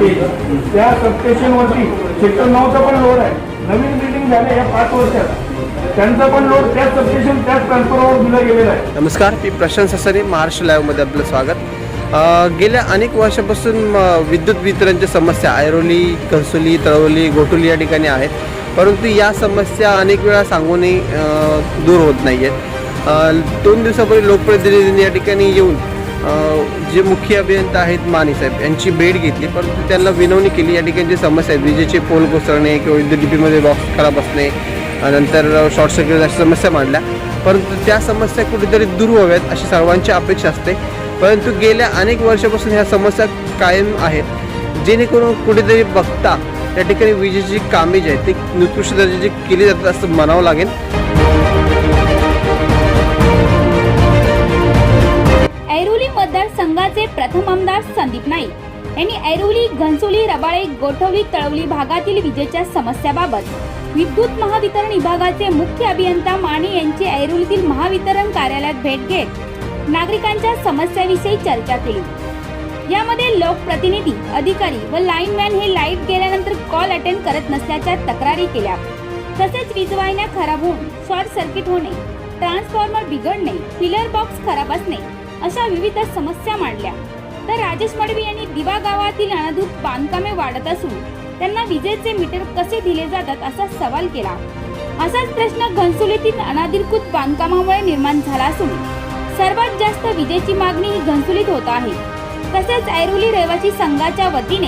आहे त्या सबस्टेशनवरती सेक्टर नऊचा पण लोड आहे. नवीन बिल्डिंग झाले या पाच वर्षात. त्यांचा पण लोड त्याच सबस्टेशन त्याच ट्रान्सफॉर्मरवर दिला गेलेला आहे. नमस्कार मी प्रशांत ससारे महाराष्ट्र लाईव्हमध्ये आपलं स्वागत. गेल्या अनेक वर्षापासून विद्युत वितरणच्या समस्या ऐरोली कसोली तळवली गोटुली या ठिकाणी आहेत. परंतु या समस्या अनेक वेळा सांगूनही दूर होत नाही आहेत दोन दिवसापूर्वी लोकप्रतिनिधींनी या ठिकाणी येऊन जे मुख्य अभियंता आहेत माने साहेब यांची भेट घेतली परंतु त्यांना विनवणी केली या ठिकाणी जे समस्या आहेत विजेचे पोल कोसळणे किंवा विद्युत डीपीमध्ये बॉक्स खराब असणे नंतर शॉर्ट सर्किट अशा समस्या मांडल्या. परंतु त्या समस्या कुठेतरी दूर व्हाव्यात अशी सर्वांची अपेक्षा असते. परंतु गेल्या अनेक वर्षापासून ह्या समस्या कायम आहेत. जेणेकरून कुठेतरी बघता त्या ठिकाणी विजेची कामे जी आहेत ती निकृष्ट दर्जाची केली जातात असं म्हणावं लागेल. संघाचे प्रथम आमदार संदीप नाईक. यांनी ऐरोली घनसोली रबाळे गोठवली तळवली भागातील विजेच्या समस्याबाबत विद्युत महावितरण विभागाचे मुख्य अभियंता माने यांची ऐरोलीतील महावितरण कार्यालयात भेट घेत नागरिकांच्या समस्याविषयी चर्चा केली. यामध्ये लोकप्रतिनिधी अधिकारी व लाईनमॅन हे लाइट गेल्यानंतर कॉल अटेंड करत नसल्याच्या तक्रारी केल्या. तसेच वीजवाहिन्या खराब होऊन शॉर्ट सर्किट होणे ट्रान्सफॉर्मर बिघडणे फिलर बॉक्स खराब असणे अशा विविध समस्या मांडल्या. तर राजेश मडवी यांनी दिवा गावातील अनाधूत बांधकामे वाढत असून त्यांना विजेचे मीटर कसे दिले जातात असा सवाल केला. असाच प्रश्न घनसुलीतील अनाधिकृत बांधकामामुळे निर्माण झाला असून सर्वात जास्त विजेची मागणी ही घनसुलीत होत आहे. तसेच ऐरोली रहिवासी संघाच्या वतीने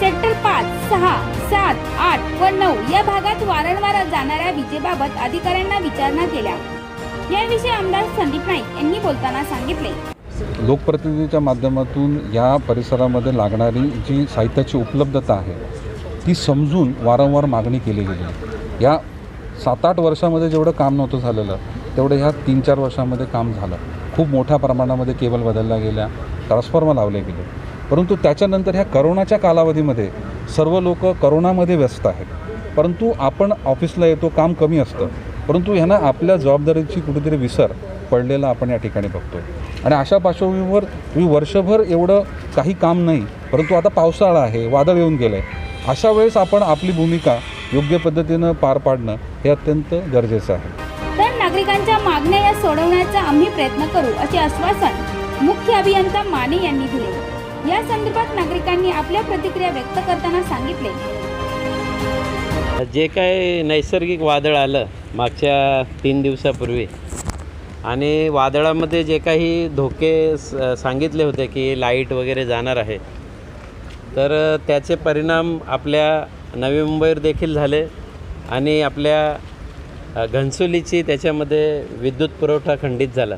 सेक्टर पाच सहा सात आठ व नऊ या भागात वारंवार जाणाऱ्या विजेबाबत अधिकाऱ्यांना विचारणा केल्या. याविषयी आमदार संदीप नाईक यांनी बोलताना सांगितले. लोकप्रतिनिधीच्या माध्यमातून या परिसरामध्ये लागणारी जी साहित्याची उपलब्धता आहे ती समजून वारंवार मागणी केली गेली. या सात आठ वर्षामध्ये जेवढं काम नव्हतं झालेलं तेवढं ह्या तीन चार वर्षामध्ये काम झालं. खूप मोठ्या प्रमाणामध्ये केबल बदलल्या गेल्या ट्रान्सफॉर्मर लावले गेले. परंतु त्याच्यानंतर ह्या करोनाच्या कालावधीमध्ये सर्व लोक करोनामध्ये व्यस्त आहेत. परंतु आपण ऑफिसला येतो काम कमी असतं. परंतु ह्यांना आपल्या जबाबदारीची कुठेतरी विसर पडलेला आपण या ठिकाणी बघतो. आणि अशा पार्श्वभूमीवर मी वर्षभर एवढं काही काम नाही परंतु आता पावसाळा आहे वादळ येऊन गेलं आहे अशा वेळेस आपण आपली भूमिका योग्य पद्धतीनं पार पाडणं हे अत्यंत गरजेचं आहे. तर नागरिकांच्या मागण्या या सोडवण्याचा आम्ही प्रयत्न करू असे आश्वासन मुख्य अभियंता माने यांनी दिले. या संदर्भात नागरिकांनी आपल्या प्रतिक्रिया व्यक्त करताना सांगितले. जे काय नैसर्गिक वादळ आलं मागच्या तीन दिवसापूर्वी. आणि वादळामध्ये जे काही धोके स- सांगितले होते की लाइट वगैरे जाणार आहे तर त्याचे परिणाम आपल्या नवी मुंबईवर देखील झाले आणि आपल्या घनसोलीची त्याच्यामध्ये विद्युत पुरवठा खंडित झाला.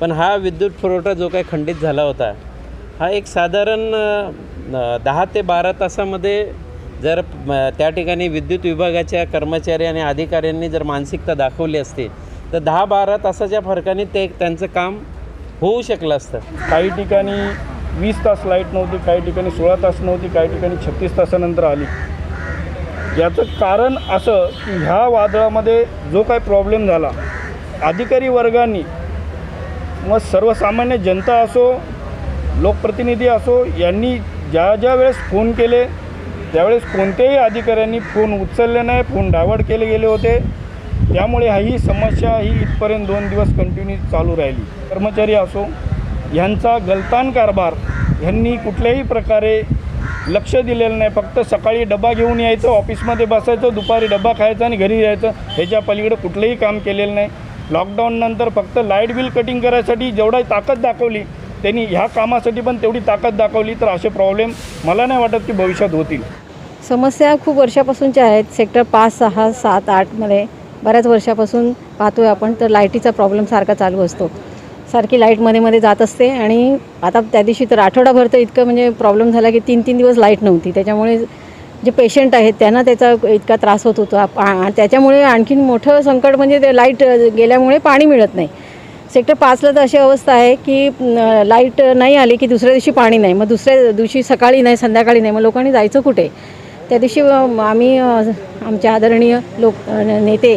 पण हा विद्युत पुरवठा जो काही खंडित झाला होता हा एक साधारण दहा ते बारा तासामध्ये जर त्या ठिकाणी विद्युत विभागाच्या कर्मचारी आणि अधिकाऱ्यांनी जर मानसिकता दाखवली असती तर दहा बारा तासाच्या फरकाने ते त्यांचं काम होऊ शकलं असतं. काही ठिकाणी वीस तास लाइट नव्हती काही ठिकाणी सोळा तास नव्हती काही ठिकाणी छत्तीस तासानंतर आली. याचं कारण असं की ह्या वादळामध्ये जो काही प्रॉब्लेम झाला अधिकारी वर्गांनी मग सर्वसामान्य जनता असो लोकप्रतिनिधी असो यांनी ज्या ज्या वेळेस फोन केले त्यावेळेस कोणत्याही अधिकाऱ्यांनी फोन उचलले नाही फोन डायवर्ट केले गेले होते. त्यामुळे हा ही समस्या ही इथपर्यंत दोन दिवस कंटिन्यू चालू राहिली. कर्मचारी असो ह्यांचा गलतान कारभार ह्यांनी कुठल्याही प्रकारे लक्ष दिलेलं नाही. फक्त सकाळी डबा घेऊन यायचं ऑफिसमध्ये बसायचं दुपारी डबा खायचा आणि घरी यायचं ह्याच्या पलीकडे कुठलंही काम केलेलं नाही. लॉकडाऊननंतर फक्त लाइट बिल कटिंग करायसाठी जेवढा ताकद दाखवली त्यांनी ह्या कामासाठी पण तेवढी ताकद दाखवली तर असे प्रॉब्लेम मला नाही वाटत की भविष्यात होतील. समस्या खूप वर्षापासूनच्या आहेत. सेक्टर पाच सहा सात आठमध्ये बऱ्याच वर्षापासून पाहतो आहे आपण तर लाईटीचा प्रॉब्लेम सारखा चालू असतो. सारखी लाइटमध्ये मध्ये जात असते आणि आता त्या दिवशी तर आठवडाभर तर इतकं म्हणजे प्रॉब्लेम झाला की तीन तीन दिवस लाइट नव्हती. त्याच्यामुळे जे पेशंट आहेत त्यांना त्याचा इतका त्रास होत होता. पा- त्याच्यामुळे आणखीन मोठं संकट म्हणजे ते लाइट गेल्यामुळे पाणी मिळत नाही. सेक्टर पाचला तर अशी अवस्था आहे की लाइट नाही आली की दुसऱ्या दिवशी पाणी नाही. मग दुसऱ्या दिवशी सकाळी नाही संध्याकाळी नाही. मग लोकांनी जायचं कुठे? त्या दिवशी आम्ही आमचे आदरणीय लोक नेते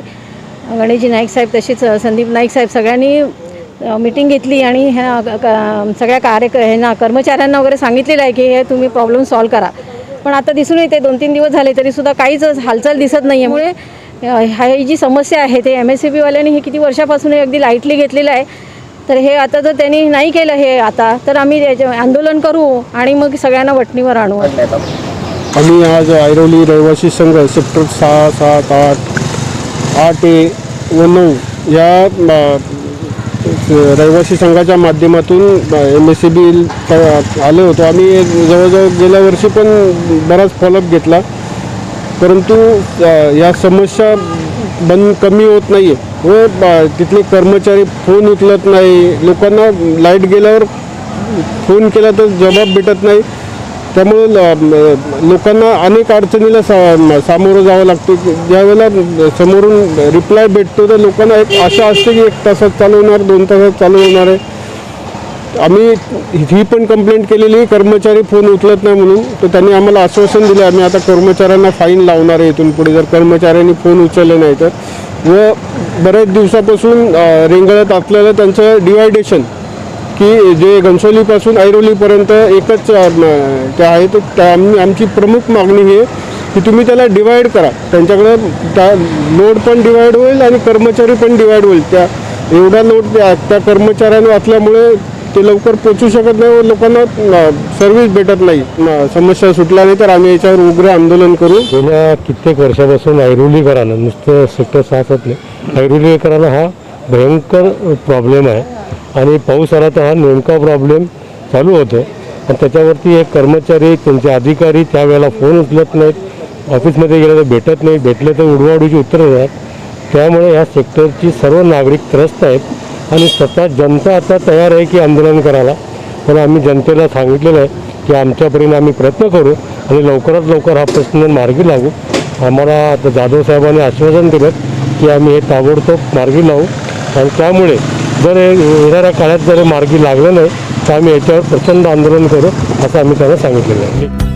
गणेशजी नाईक साहेब तसेच संदीप नाईक साहेब सगळ्यांनी मीटिंग घेतली आणि ह्या सगळ्या कार्य ह्यांना कर्मचाऱ्यांना वगैरे सांगितलेलं आहे की हे तुम्ही प्रॉब्लेम सॉल्व करा. पण आता दिसून येते दोन तीन दिवस झाले तरीसुद्धा काहीच हालचाल दिसत नाही आहे ह्या म्हणजे, ही जी समस्या आहे ते एम एस सी बीवाल्यांनी हे किती वर्षापासून हे अगदी लाईटली घेतलेलं आहे तर हे आता जर त्यांनी नाही केलं हे आता तर आम्ही याच्या आंदोलन करू आणि मग सगळ्यांना वटणीवर आणू. आम्ही आज ऐरोली रहिवासी संघ सेक्टर सहा सात आठ आठ ए व नऊ या रहिवासी संघाच्या माध्यमातून एम एस सी बी आलो होतो. आम्ही जवळजवळ गेल्या वर्षी पण बराच फॉलोअप घेतला. परंतु या समस्या बंद कमी होत नाही आहे व तिथले कर्मचारी फोन उचलत नाही. लोकांना लाइट गेल्यावर फोन केला तर जबाब भेटत नाही. त्यामुळे ल- लोकांना अनेक अडचणीला सा सामोरं जावं लागतं. ज्यावेळेला समोरून रिप्लाय भेटतो तर लोकांना एक आशा असते की एक तासात चालू होणार दोन तासात चालू होणार आहे. आम्ही ही पण कंप्लेंट केलेली आहे, कर्मचारी फोन उचलत नाही म्हणून. तर त्यांनी आम्हाला आश्वासन दिलं आम्ही आता कर्मचाऱ्यांना फाईन लावणार आहे इथून पुढे. जर कर्मचाऱ्यांनी फोन उचलले नाही तर. व बऱ्याच दिवसापासून अ, रेंगाळत असलेलं त्यांचं डिवायडेशन की जे घनसोलीपासून ऐरोलीपर्यंत एकच ते आहे तर त्या आम्ही आमची प्रमुख मागणी ही आहे की तुम्ही त्याला डिवाईड करा. त्यांच्याकडं त्या लोड पण डिवाईड होईल आणि कर्मचारी पण डिवाईड होईल. त्या एवढा लोड त्या कर्मचाऱ्यांनी असल्यामुळे ते लवकर पोचू शकत नाही व लोकांना सर्व्हिस भेटत नाही. समस्या सुटल्या नाही तर आम्ही याच्यावर उग्र आंदोलन करू. गेल्या कित्येक वर्षापासून ऐरोलीकरांना नुसतं सेक्टर सहासात नाही. ऐरोलीकरांना हा भयंकर प्रॉब्लेम आहे. आणि पाऊस आला तर हा नेमका प्रॉब्लेम चालू होतो. आणि त्याच्यावरती एक कर्मचारी त्यांचे अधिकारी त्यावेळेला फोन उचलत नाहीत. ऑफिसमध्ये गेलं तर भेटत नाही भेटले तर उडवाउडीची उत्तरं देतात त्यामुळे ह्या सेक्टरची सर्व नागरिक त्रस्त आहेत आणि स्वतः जनता आता तयार आहे की आंदोलन करायला. पण आम्ही जनतेला सांगितलेलं आहे की आमच्यापर्यंत आम्ही प्रयत्न करू आणि लवकरात लवकर हा प्रश्न मार्गी लागू. आम्हाला आता जाधव साहेबांनी आश्वासन दिलं की आम्ही हे ताबडतोब मार्गी लावू. आणि त्यामुळे जर हे येणाऱ्या काळात जर मार्गी लागलं नाही तर आम्ही याच्यावर प्रचंड आंदोलन करू असं आम्ही त्यांना सांगितलेलं आहे.